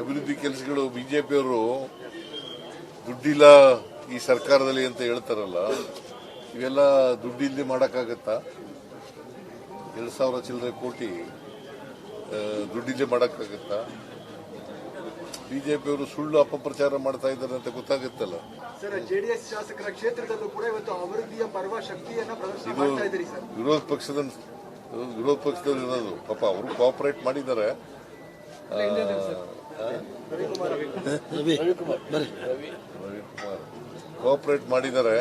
ಅಭಿವೃದ್ಧಿ ಕೆಲಸಗಳು ಬಿಜೆಪಿಯವರು ದುಡ್ಡಿಲ್ಲ ಈ ಸರ್ಕಾರದಲ್ಲಿ ಅಂತ ಹೇಳ್ತಾರಲ್ಲ ಇವೆಲ್ಲ ದುಡ್ಡಿಲ್ಲದೆ ಮಾಡೋಕ್ಕಾಗತ್ತಾ? ಎರಡು ಸಾವಿರ ಚಿಲ್ಲರೆ ಕೋಟಿ ದುಡ್ಡಿಲ್ಲದೆ ಮಾಡೋಕ್ಕಾಗತ್ತಾ? ಬಿಜೆಪಿಯವರು ಸುಳ್ಳು ಅಪಪ್ರಚಾರ ಮಾಡ್ತಾ ಇದ್ದಾರೆ ಅಂತ ಗೊತ್ತಾಗುತ್ತಲ್ಲ? ಸರ್ ಜೆಡಿಎಸ್ ಶಾಸಕರ ಕ್ಷೇತ್ರದಲ್ಲೂ ಕೂಡ ಇವತ್ತು ಅಭಿವೃದ್ಧಿಯ ಪರ್ವ ಶಕ್ತಿಯನ್ನ ಪ್ರದರ್ಶನ ಮಾಡ್ತಾ ಇದ್ದೀರಿ ಸರ್. ವಿರೋಧ ಪಕ್ಷದ ವಿರೋಧ ಪಕ್ಷದಲ್ಲಿ ಇರೋದು. ಪಾಪ ಅವರು ಕೋಆಪರೇಟ್ ಮಾಡಿದ್ದಾರೆ. ರವಿಕುಮಾರ್. ಕೋಆಪರೇಟ್ ಮಾಡಿದ್ದಾರೆ.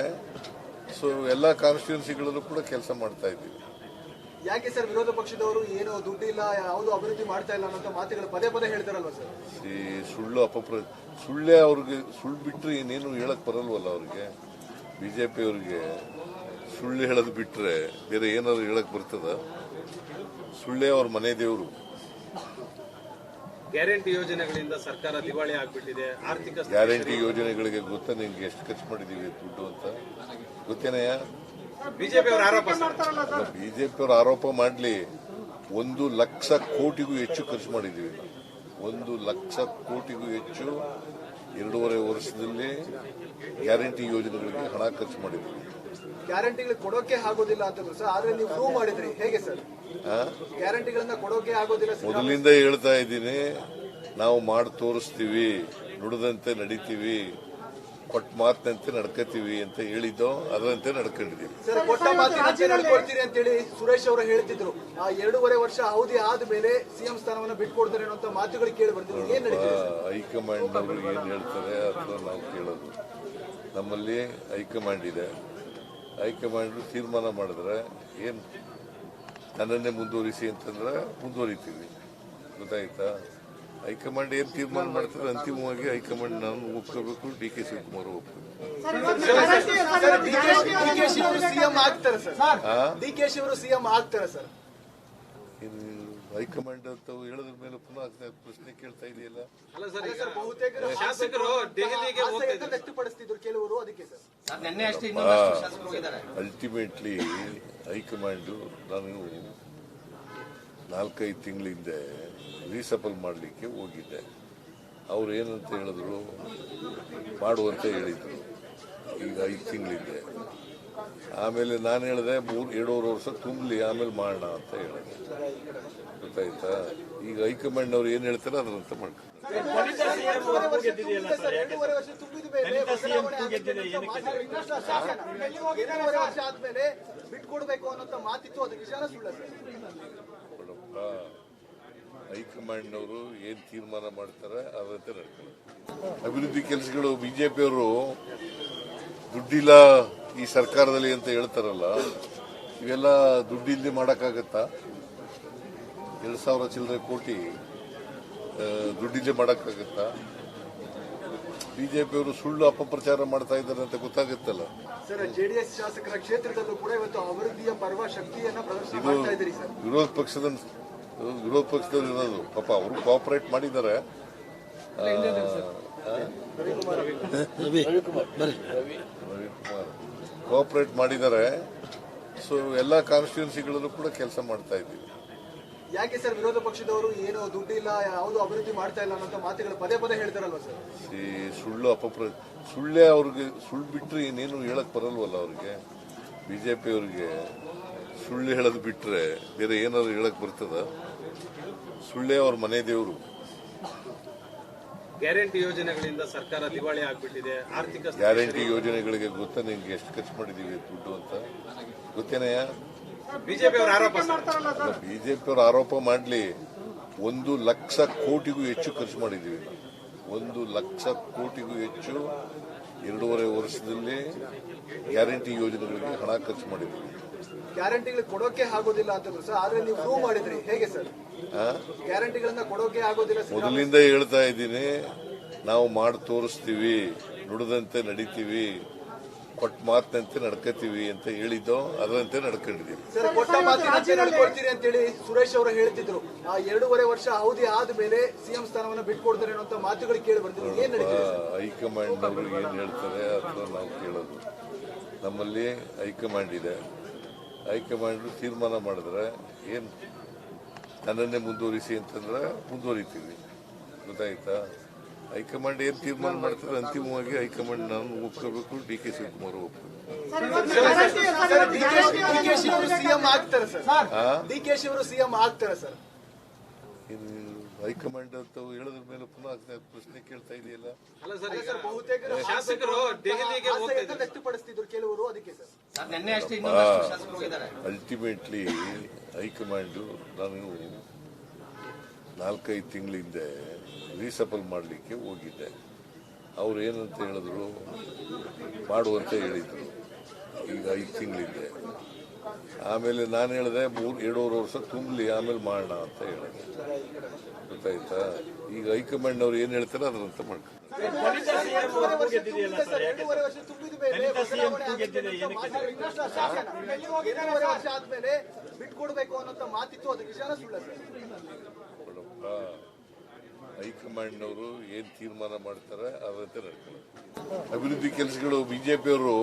ಸೊ ಎಲ್ಲ ಕಾನ್ಸ್ಟಿಟ್ಯೂನ್ಸಿಗಳಲ್ಲೂ ಕೂಡ ಕೆಲಸ ಮಾಡ್ತಾ ಇದ್ದೀವಿ. ಯಾಕೆ ಸರ್ ವಿರೋಧ ಪಕ್ಷದವರು ಏನು ದುಡ್ಡಿಲ್ಲ ಯಾವುದು ಅಭಿವೃದ್ಧಿ ಮಾಡ್ತಾ ಇಲ್ಲ ಅನ್ನೋ ಮಾತುಗಳು ಪದೇ ಪದೇ ಹೇಳ್ತಾರಲ್ವಾ ಸರ್? ಈ ಸುಳ್ಳು ಅಪಪ್ರ ಸುಳ್ಳೇ ಅವ್ರಿಗೆ ಸುಳ್ಳು ಬಿಟ್ಟರೆ ಇನ್ನೇನು ಹೇಳಕ್ ಬರಲ್ವಲ್ಲ ಅವ್ರಿಗೆ? ಬಿಜೆಪಿ ಅವ್ರಿಗೆ ಸುಳ್ಳು ಹೇಳೋದು ಬಿಟ್ಟರೆ ಬೇರೆ ಏನಾದ್ರು ಹೇಳಕ್ ಬರ್ತದ? ಸುಳ್ಳೇ ಅವ್ರ ಮನೆ ದೇವರು. ಗ್ಯಾರಂಟಿ ಯೋಜನೆಗಳಿಂದ ಸರ್ಕಾರ ದಿವಾಳಿ ಆಗ್ಬಿಟ್ಟಿದೆ. ಆರ್ಥಿಕ ಗ್ಯಾರಂಟಿ ಯೋಜನೆಗಳಿಗೆ ಗೊತ್ತಾ ನಿಮ್ಗೆ ಎಷ್ಟು ಖರ್ಚು ಮಾಡಿದೀವಿ ದುಡ್ಡು ಅಂತ? ಗೊತ್ತೇನಯ್ಯ? ಬಿಜೆಪಿ ಅವರು ಆರೋಪ. ಬಿಜೆಪಿ ಅವರು ಆರೋಪ ಮಾಡಲಿ. ಒಂದು ಲಕ್ಷ ಕೋಟಿಗೂ ಹೆಚ್ಚು ಖರ್ಚು ಮಾಡಿದ್ದೀವಿ. ನಾವು. ಒಂದು ಲಕ್ಷ ಕೋಟಿಗೂ ಹೆಚ್ಚು ಎರಡೂವರೆ ವರ್ಷದಲ್ಲಿ ಗ್ಯಾರಂಟಿ ಯೋಜನೆಗಳಿಗೆ ಹಣ ಖರ್ಚು ಮಾಡಿದ್ದೀವಿ. ಗ್ಯಾರಂಟಿಗಳು ಕೊಡೋಕೆ ಆಗೋದಿಲ್ಲ ಅಂತಂದ್ರು ಸರ್ ಆದ್ರೆ ನೀವು ಪ್ರೂವ್ ಮಾಡಿದ್ರಿ. ಹೇಗೆ ಸರ್? ಗ್ಯಾರಂಟಿಗಳನ್ನ ಕೊಡೋಕೆ ಆಗೋದಿಲ್ಲ ಸರ್ ಮೊದಲಿಂದ ಹೇಳ್ತಾ ಇದ್ದೀನಿ ನಾವು ಮಾಡಿ ತೋರಿಸ್ತೀವಿ ನುಡಿದಂತೆ ನಡಿತೀವಿ ಕೊಟ್ಟ ಮಾತಿನಂತೆ ನಡ್ಕೋತೀವಿ ಅಂತ ಹೇಳಿದ್ದೋ ಅದರಂತೆ ನಡ್ಕೊಂಡಿದ್ದೀವಿ. ಸರ್ ಕೊಟ್ಟ ಮಾತಿನಂತೆ ನಡ್ಕೊಳ್ತೀರಿ ಅಂತೇಳಿ ಸುರೇಶ್ ಅವರು ಹೇಳ್ತಿದ್ರು. ಆ ಎರಡೂವರೆ ವರ್ಷ ಅವಧಿ ಆದ್ಮೇಲೆ ಸಿಎಂ ಸ್ಥಾನವನ್ನು ಬಿಟ್ಕೊಡ್ತಾರೆ ಅನ್ನೋ ಮಾತುಗಳು ಕೇಳಿ ಬರ್ತೀವಿ ಏನ್? ಹೈಕಮಾಂಡ್ ಅವರು ಏನ್ ಹೇಳ್ತಾರೆ ಅಥವಾ ನಾವು ಕೇಳೋದು. ನಮ್ಮಲ್ಲಿ ಹೈಕಮಾಂಡ್ ಇದೆ. ಹೈಕಮಾಂಡ್ ತೀರ್ಮಾನ ಮಾಡಿದ್ರೆ ಏನು ನನ್ನನ್ನೇ ಮುಂದುವರಿಸಿ ಅಂತಂದ್ರೆ ಮುಂದುವರಿತೀವಿ. ಗೊತ್ತಾಯ್ತಾ? ಹೈಕಮಾಂಡ್ ಏನು ತೀರ್ಮಾನ ಮಾಡ್ತಾರೆ ಅಂತಿಮವಾಗಿ ಹೈಕಮಾಂಡ್ ನಾನು ಒಪ್ಕೋಬೇಕು ಡಿ ಕೆ ಶಿವಕುಮಾರ್ ಒಪ್ಕೋಬೇಕು. ಸರ್ ಡಿಕೆಶಿ ಅವರು ಸಿಎಂ ಆಗ್ತಾರೆ ಸರ್ ಆ? ಡಿಕೆಶಿ ಅವರು ಸಿಎಂ ಆಗ್ತಾರೆ ಸರ್. ಇದು ಹೈಕಮಾಂಡ್ ಅಂತ ಹೇಳಿದ್ರ ಮೇಲೆ ಪುನಃ ಪ್ರಶ್ನೆ ಕೇಳ್ತಾ ಇದೆಯಲ್ಲ? ಅಲ್ಲ ಸರ್ ಸರ್ ಬಹುತೇಕ ಶಾಸಕರು ದೆಹಲಿಗೆ ವ್ಯಕ್ತಪಡಿಸ್ತಿದ್ರು ಕೆಲವರು ಅದಕ್ಕೆ ಸರ್. ಅಲ್ಟಿಮೇಟ್ಲಿ ಹೈಕಮಾಂಡು ನಾನು ನಾಲ್ಕೈದು ತಿಂಗಳ ಹಿಂದೆ ರೀಸಫಲ್ ಮಾಡಲಿಕ್ಕೆ ಹೋಗಿದ್ದೆ. ಅವ್ರು ಏನಂತ ಹೇಳಿದ್ರು? ಮಾಡುವಂತ ಹೇಳಿದ್ರು. ಈಗ ಐದು ತಿಂಗಳಿದ್ದೆ ಆಮೇಲೆ ನಾನು ಹೇಳಿದೆ ಮೂರು ಎರಡೂವರೆ ವರ್ಷ ತುಂಬಲಿ, ಆಮೇಲೆ ಮಾಡೋಣ ಅಂತ ಹೇಳಿದೆ ಗೊತ್ತಾಯ್ತಾ? ಈಗ ಹೈಕಮಾಂಡ್ ಅವ್ರು ಏನು ಹೇಳ್ತಾರೆ ಅದರಂತೆ ಮಾಡ್ತಾರೆ ಹೈಕಮಾಂಡ್ನವರು ಏನ್ ತೀರ್ಮಾನ ಮಾಡ್ತಾರೆ ಅದರಂತೆ ನಡ್ಕೊಳ್ಳಿ ಅಭಿವೃದ್ಧಿ ಕೆಲಸಗಳು ಬಿಜೆಪಿಯವರು ದುಡ್ಡಿಲ್ಲ ಈ ಸರ್ಕಾರದಲ್ಲಿ ಅಂತ ಹೇಳ್ತಾರಲ್ಲ ಇವೆಲ್ಲ ದುಡ್ಡಿಲ್ಲದೆ ಮಾಡೋಕ್ಕಾಗತ್ತಾ? ಎರಡು ಸಾವಿರ ಚಿಲ್ಲರೆ ಕೋಟಿ ದುಡ್ಡಿಲ್ಲದೆ ಮಾಡೋಕ್ಕಾಗತ್ತಾ? ಬಿಜೆಪಿಯವರು ಸುಳ್ಳು ಅಪಪ್ರಚಾರ ಮಾಡ್ತಾ ಇದ್ದಾರೆ ಅಂತ ಗೊತ್ತಾಗುತ್ತಲ್ಲ? ಸರ್ ಜೆಡಿಎಸ್ ಶಾಸಕರ ಕ್ಷೇತ್ರದಲ್ಲೂ ಕೂಡ ಇವತ್ತು ಅಭಿವೃದ್ಧಿಯ ಪರ್ವ ಶಕ್ತಿಯನ್ನ ಪ್ರದರ್ಶನ ಇದ್ದೀರಿ ಸರ್. ವಿರೋಧ ಪಕ್ಷದ ವಿರೋಧ ಪಕ್ಷದಲ್ಲಿ ಇರೋದು ಪಾಪ ಅವರು ಕೋಆಪರೇಟ್ ಮಾಡಿದ್ದಾರೆ. ಆ, ರವಿಕುಮಾರ್ ಕೋಆಪರೇಟ್ ಮಾಡಿದ್ದಾರೆ. ಸೊ ಎಲ್ಲ ಕಾನ್ಸ್ಟಿಟ್ಯೂನ್ಸಿಗಳಲ್ಲೂ ಕೂಡ ಕೆಲಸ ಮಾಡ್ತಾ ಇದ್ದೀವಿ. ಯಾಕೆ ಸರ್ ವಿರೋಧ ಪಕ್ಷದವರು ಏನು ದುಡ್ಡಿಲ್ಲ ಯಾವುದು ಅಭಿವೃದ್ಧಿ ಮಾಡ್ತಾ ಇಲ್ಲ ಅನ್ನೋ ಮಾತುಗಳು ಪದೇ ಪದೇ ಹೇಳ್ತಾರಲ್ವಾ ಸರ್? ಈ ಸುಳ್ಳು ಅಪಪ್ರ ಸುಳ್ಳೇ ಅವ್ರಿಗೆ ಸುಳ್ಳು ಬಿಟ್ಟರೆ ಇನ್ನೇನು ಹೇಳಕ್ ಬರಲ್ವಲ್ಲ ಅವ್ರಿಗೆ? ಬಿಜೆಪಿ ಅವ್ರಿಗೆ ಸುಳ್ಳು ಹೇಳೋದು ಬಿಟ್ಟರೆ ಬೇರೆ ಏನಾದ್ರು ಹೇಳಕ್ ಬರ್ತದ? ಸುಳ್ಳೇ ಅವ್ರ ಮನೆ ದೇವರು. ಗ್ಯಾರಂಟಿ ಯೋಜನೆಗಳಿಂದ ಸರ್ಕಾರ ದಿವಾಳಿ ಆಗ್ಬಿಟ್ಟಿದೆ ಆರ್ಥಿಕ ಗ್ಯಾರಂಟಿ ಯೋಜನೆಗಳಿಗೆ ಗೊತ್ತಾ ನಿಮ್ಗೆ ಎಷ್ಟು ಖರ್ಚು ಮಾಡಿದೀವಿ ದುಡ್ಡು ಅಂತ? ಗೊತ್ತೇನಯ್ಯ? ಬಿಜೆಪಿ ಅವರ ಆರೋಪ. ಬಿಜೆಪಿ ಅವರು ಆರೋಪ ಮಾಡಲಿ. ಒಂದು ಲಕ್ಷ ಕೋಟಿಗೂ ಹೆಚ್ಚು ಖರ್ಚು ಮಾಡಿದ್ದೀವಿ. ಒಂದು ಲಕ್ಷ ಕೋಟಿಗೂ ಹೆಚ್ಚು ಎರಡೂವರೆ ವರ್ಷದಲ್ಲಿ ಗ್ಯಾರಂಟಿ ಯೋಜನೆಗಳಿಗೆ ಹಣ ಖರ್ಚು ಮಾಡಿದ್ದೀವಿ ಗ್ಯಾರಂಟಿಗಳು ಕೊಡೋಕೆ ಆಗೋದಿಲ್ಲ ಅಂತಂದ್ರು ಸರ್ ಆದ್ರೆ ನೀವು ಪ್ರೂವ್ ಮಾಡಿದ್ರಿ. ಹೇಗೆ ಸರ್? ಗ್ಯಾರಂಟಿಗಳನ್ನ ಕೊಡೋಕೆ ಆಗೋದಿಲ್ಲ ಮೊದಲಿಂದ ಹೇಳ್ತಾ ಇದ್ದೀನಿ ನಾವು ಮಾಡಿ ತೋರಿಸ್ತೀವಿ ನುಡಿದಂತೆ ನಡಿತೀವಿ ಕೊಟ್ಟ ಮಾತಿನಂತೆ ನಡ್ಕೋತೀವಿ ಅಂತ ಹೇಳಿದ್ದೋ ಅದರಂತೆ ನಡ್ಕೊಂಡಿದ್ದೀವಿ. ಸರ್ ಕೊಟ್ಟ ಮಾತಿನಂತೆ ನಡ್ಕೊಳ್ತೀರಿ ಅಂತೇಳಿ ಸುರೇಶ್ ಅವರು ಹೇಳ್ತಿದ್ರು. ಆ ಎರಡೂವರೆ ವರ್ಷ ಅವಧಿ ಆದ್ಮೇಲೆ ಸಿಎಂ ಸ್ಥಾನವನ್ನು ಬಿಟ್ಕೊಡ್ತಾರೆ ಅನ್ನೋ ಮಾತುಗಳು ಕೇಳಿ ಬರ್ತಿದ್ರು ಏನ್? ಹೈಕಮಾಂಡ್ ಅವರು ಏನು ಹೇಳ್ತಾರೆ ಅಥವಾ ನಾವು ಕೇಳೋದು. ನಮ್ಮಲ್ಲಿ ಹೈಕಮಾಂಡ್ ಇದೆ. ಹೈಕಮಾಂಡ್ ತೀರ್ಮಾನ ಮಾಡಿದ್ರೆ ಏನು ನನ್ನನ್ನೇ ಮುಂದುವರಿಸಿ ಅಂತಂದ್ರೆ ಮುಂದುವರಿತೀವಿ. ಗೊತ್ತಾಯ್ತಾ? ಹೈಕಮಾಂಡ್ ಏನ್ ತೀರ್ಮಾನ ಮಾಡ್ತಾರೆ ಅಂತಿಮವಾಗಿ ಹೈಕಮಾಂಡ್ ನಾನು ಒಪ್ಕೋಬೇಕು ಡಿ ಕೆ ಶಿವಕುಮಾರ್ ಒಪ್ಕೋಬೇಕು. ಡಿಕೆಶಿ ಸಿ ಸಿಎಂ ಆಗ್ತಾರೆ ಸರ್. ಆ? ಡಿಕೆಶಿ ಅವರು ಸಿಎಂ ಆಗ್ತಾರೆ ಸರ್. ಹೈಕಮಾಂಡ್ ಅಂತ ಹೇಳಿದ್ರ ಮೇಲೆ ಪುನಃ ಪ್ರಶ್ನೆ ಕೇಳ್ತಾ ಇದೆಯಲ್ಲ? ಅಲ್ಲ ಸರ್ ಈಗ ಸರ್ ಬಹುತೇಕ ಶಾಸಕರು ದೆಹಲಿಗೆ ಹೋಗ್ತಾ ಕೆಲವರು ಅದಕ್ಕೆ ಸರ್. ಸರ್ ನಿನ್ನೆ ಅಷ್ಟೇ ಇನ್ನೊಂದಷ್ಟು ಶಾಸಕರು ಹೋಗಿದ್ದಾರೆ. ಅಲ್ಟಿಮೇಟ್ಲಿ ಹೈಕಮಾಂಡು ನಾನು ನಾಲ್ಕೈದು ತಿಂಗಳ ಹಿಂದೆ ರೀಸಫಲ್ ಮಾಡಲಿಕ್ಕೆ ಹೋಗಿದ್ದೆ. ಅವ್ರು ಏನಂತ ಹೇಳಿದ್ರು? ಮಾಡುವಂತ ಹೇಳಿದ್ರು. ಈಗ ಐದು ತಿಂಗಳಿಂದೆ ಆಮೇಲೆ ನಾನು ಹೇಳಿದೆ ಮೂರು ಎರಡೂವರೆ ವರ್ಷ ತುಂಬಲಿ ಆಮೇಲೆ ಮಾಡೋಣ ಅಂತ ಹೇಳಿದೆ ಗೊತ್ತಾಯ್ತಾ? ಈಗ ಹೈಕಮಾಂಡ್ ಅವ್ರು ಏನು ಹೇಳ್ತಾರೆ ಅದರಂತ ಮಾಡ್ಕೊಂಡು ಹೈಕಮಾಂಡ್ ಹೈಕಮಾಂಡ್ನವರು ಏನು ತೀರ್ಮಾನ ಮಾಡ್ತಾರೆ ಅದರಂತೆ ನಡ್ಕೊಳ್ಳಿ ಅಭಿವೃದ್ಧಿ ಕೆಲಸಗಳು ಬಿಜೆಪಿಯವರು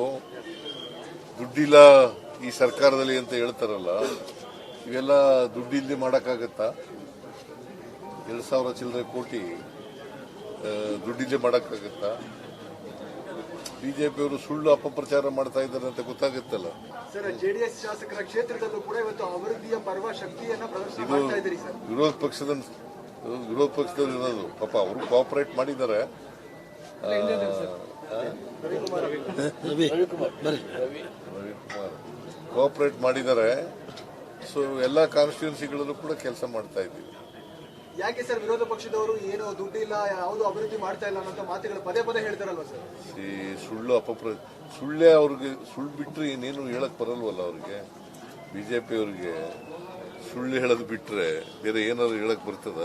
ದುಡ್ಡಿಲ್ಲ ಈ ಸರ್ಕಾರದಲ್ಲಿ ಅಂತ ಹೇಳ್ತಾರಲ್ಲ ಇವೆಲ್ಲ ದುಡ್ಡಿಲ್ಲದೆ ಮಾಡೋಕ್ಕಾಗತ್ತಾ? ಎರಡು ಸಾವಿರ ಚಿಲ್ಲರೆ ಕೋಟಿ ದುಡ್ಡಿಲ್ಲದೆ ಮಾಡೋಕ್ಕಾಗತ್ತಾ? ಬಿಜೆಪಿಯವರು ಸುಳ್ಳು ಅಪಪ್ರಚಾರ ಮಾಡ್ತಾ ಇದ್ದಾರೆ ಅಂತ ಗೊತ್ತಾಗುತ್ತಲ್ಲ? ಸರ್ ಜೆಡಿಎಸ್ ಶಾಸಕರ ಕ್ಷೇತ್ರದಲ್ಲೂ ಕೂಡ ಇವತ್ತು ಅಭಿವೃದ್ಧಿಯ ಪರ್ವ ಶಕ್ತಿಯನ್ನ ಪ್ರದರ್ಶನ ಇದು ಸರ್. ವಿರೋಧ ಪಕ್ಷದ ವಿರೋಧ ಪಕ್ಷದಲ್ಲಿ ಇರೋದು. ಪಾಪ ಅವರು ಕೋಆಪರೇಟ್ ಮಾಡಿದ್ದಾರೆ? ರವಿಕುಮಾರ್. ಕೋಆಪರೇಟ್ ಮಾಡಿದ್ದಾರೆ. ಸೊ ಎಲ್ಲ ಕಾನ್ಸ್ಟಿಟ್ಯೂನ್ಸಿಗಳಲ್ಲೂ ಕೂಡ ಕೆಲಸ ಮಾಡ್ತಾ ಇದ್ದೀವಿ. ಯಾಕೆ ಸರ್ ವಿರೋಧ ಪಕ್ಷದವರು ಏನು ದುಡ್ಡಿಲ್ಲ ಯಾವುದು ಅಭಿವೃದ್ಧಿ ಮಾಡ್ತಾ ಇಲ್ಲ ಅನ್ನೋ ಮಾತುಗಳು ಪದೇ ಪದೇ ಹೇಳ್ತಾರಲ್ವಾ ಸರ್? ಈ ಸುಳ್ಳು ಅಪಪ್ರ ಸುಳ್ಳೇ ಅವ್ರಿಗೆ ಸುಳ್ಳು ಬಿಟ್ಟರೆ ಇನ್ನೇನು ಹೇಳಕ್ ಬರಲ್ವಲ್ಲ ಅವ್ರಿಗೆ? ಬಿಜೆಪಿ ಅವ್ರಿಗೆ ಸುಳ್ಳು ಹೇಳೋದು ಬಿಟ್ಟರೆ ಬೇರೆ ಏನಾದ್ರು ಹೇಳಕ್ ಬರ್ತದ?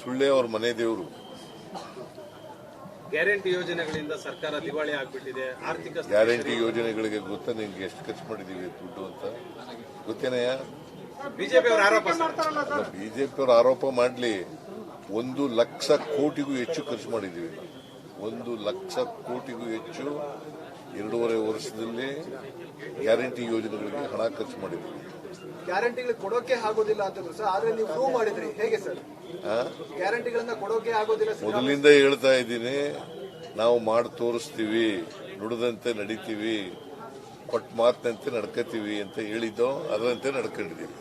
ಸುಳ್ಳೇ ಅವ್ರ ಮನೆ ದೇವರು. ಗ್ಯಾರಂಟಿ ಯೋಜನೆಗಳಿಂದ ಸರ್ಕಾರ ದಿವಾಳಿ ಆಗ್ಬಿಟ್ಟಿದೆ ಆರ್ಥಿಕ ಸ್ಥಿತಿ ಗ್ಯಾರಂಟಿ ಯೋಜನೆಗಳಿಗೆ ಗೊತ್ತಾ ನಿಮ್ಗೆ ಎಷ್ಟು ಖರ್ಚು ಮಾಡಿದೀವಿ ದುಡ್ಡು ಅಂತ? ಗೊತ್ತೇನಯ್ಯ? ಬಿಜೆಪಿ ಅವರ ಆರೋಪ ಸರ್. ಬಿಜೆಪಿಯವರು ಆರೋಪ ಮಾಡಲಿ. ಒಂದು ಲಕ್ಷ ಕೋಟಿಗೂ ಹೆಚ್ಚು ಖರ್ಚು ಮಾಡಿದ್ದೀವಿ. ಒಂದು ಲಕ್ಷ ಕೋಟಿಗೂ ಹೆಚ್ಚು ಎರಡೂವರೆ ವರ್ಷದಲ್ಲಿ ಗ್ಯಾರಂಟಿ ಯೋಜನೆಗಳಿಗೆ ಹಣ ಖರ್ಚು ಮಾಡಿದ್ದೀವಿ. ಗ್ಯಾರಂಟಿಗಳು ಕೊಡೋಕೆ ಆಗೋದಿಲ್ಲ ಅಂತಂದ್ರೆ ಸರ್ ಆದ್ರೆ ನೀವು ಪ್ರೂವ್ ಮಾಡಿದ್ರಿ. ಹೇಗೆ ಸರ್? ಆ? ಗ್ಯಾರಂಟಿಗಳನ್ನ ಕೊಡೋಕೆ ಆಗೋದಿಲ್ಲ ಸರ್ ಮೊದಲಿಂದ ಹೇಳ್ತಾ ಇದ್ದೀನಿ ನಾವು ಮಾಡಿ ತೋರಿಸ್ತೀವಿ ನುಡಿದಂತೆ ನಡಿತೀವಿ ಕೊಟ್ಟ ಮಾತಿನಂತೆ ನಡ್ಕೋತೀವಿ ಅಂತ ಹೇಳಿದ್ದೋ ಅದರಂತೆ ನಡ್ಕೊಂಡಿದ್ದೀವಿ.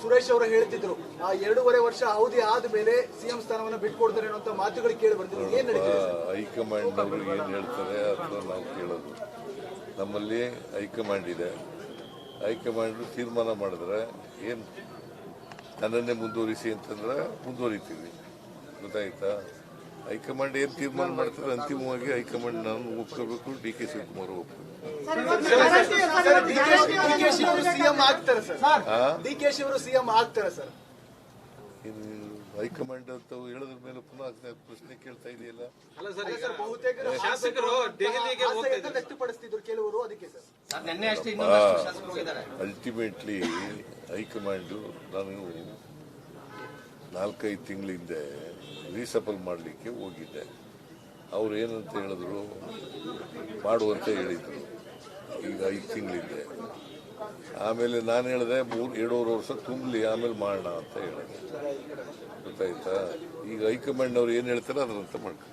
ಸುರೇಶ್ ಅವರು ಹೇಳ್ತಿದ್ರು. ಆ ಎರಡೂವರೆ ವರ್ಷ ಅವಧಿ ಆದ್ಮೇಲೆ ಸಿಎಂ ಸ್ಥಾನವನ್ನು ಬಿಟ್ಕೊಡ್ತಾರೆ ಅನ್ನೋ ಮಾತುಗಳು ಕೇಳಿ ಬರ್ತಿದ್ರು ಏನ್ ನಡೀತಿದೆ ಸರ್? ಹೈಕಮಾಂಡ್ ಅವರು ಏನು ಹೇಳ್ತಾರೆ ಅಥವಾ ನಾವು ಕೇಳೋದು. ನಮ್ಮಲ್ಲಿ ಹೈಕಮಾಂಡ್ ಇದೆ. ಹೈಕಮಾಂಡ್ ತೀರ್ಮಾನ ಮಾಡಿದ್ರೆ ಏನು ನನ್ನನ್ನೇ ಮುಂದುವರಿಸಿ ಅಂತಂದ್ರೆ ಮುಂದುವರಿತೀವಿ. ಗೊತ್ತಾಯ್ತಾ? ಹೈಕಮಾಂಡ್ ಏನು ತೀರ್ಮಾನ ಮಾಡ್ತಾರೆ ಅಂತಿಮವಾಗಿ ಹೈಕಮಾಂಡ್ ನಾನು ಒಪ್ಕೋಬೇಕು ಡಿ ಕೆ ಶಿವಕುಮಾರ್ ಒಪ್ಕೋಬೇಕು. ಸರ್ ಡಿಕೆಶಿ ಅವರು ಸಿಎಂ ಆಗ್ತಾರೆ ಸರ್ ಆ? ಡಿಕೆಶಿ ಅವರು ಸಿಎಂ ಆಗ್ತಾರೆ ಸರ್. ಇದು ಹೈಕಮಾಂಡ್ ಅಂತ ಹೇಳದ್ರ ಮೇಲೆ ಪುನಃ ಪ್ರಶ್ನೆ ಕೇಳ್ತಾ ಇದೆಯಲ್ಲ? ಅಲ್ಲ ಸರ್ ಸರ್ ಬಹುತೇಕ ಶಾಸಕರು ದೆಹಲಿಗೆ ವ್ಯಕ್ತಪಡಿಸ್ತಿದ್ರು ಕೆಲವರು ಅದಕ್ಕೆ ಸರ್. ಸರ್ ನಿನ್ನೆ ಅಷ್ಟೇ ಇನ್ನೊಂದಷ್ಟು ಶಾಸಕರು ಹೋಗಿದ್ದಾರೆ. ಅಲ್ಟಿಮೇಟ್ಲಿ ಹೈಕಮಾಂಡು ನಾನು ನಾಲ್ಕೈದು ತಿಂಗಳ ಹಿಂದೆ ರೀಸಫಲ್ ಮಾಡಲಿಕ್ಕೆ ಹೋಗಿದ್ದೆ. ಅವ್ರು ಏನಂತ ಹೇಳಿದ್ರು? ಮಾಡುವಂತ ಹೇಳಿದ್ರು. ಈಗ ಐದು ತಿಂಗಳಿಂದೆ. ಆಮೇಲೆ ನಾನು ಹೇಳಿದೆ ಮೂರು ಎರಡೂವರೆ ವರ್ಷ ತುಂಬಲಿ ಆಮೇಲೆ ಮಾಡೋಣ ಅಂತ ಹೇಳಿದೆ. ಗೊತ್ತಾಯ್ತಾ? ಈಗ ಹೈಕಮಾಂಡ್ ಅವ್ರು ಏನು ಹೇಳ್ತಾರೆ ಅದರಂತ ಮಾಡ್ಕೊಂಡು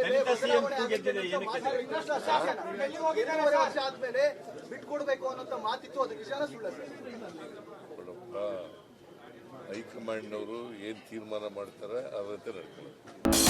ಎರಡೂವರೆ ಸಿಎಂ ಗೆದ್ದಿದೆ ವರ್ಷ ವರ್ಷ ಆದ್ಮೇಲೆ ಬಿಟ್ಕೊಡ್ಬೇಕು ಅನ್ನೋ ಮಾತಿತ್ತು ಅದು ನಿಜಾನ ಸುಳ್ಳ ಸರ್ ನೋಡಪ್ಪ ಹೈಕಮಾಂಡ್ನವರು ಏನು ತೀರ್ಮಾನ ಮಾಡ್ತಾರೆ ಅದರಂತೆ ನಡ್ಕೊಳ್ಳಿ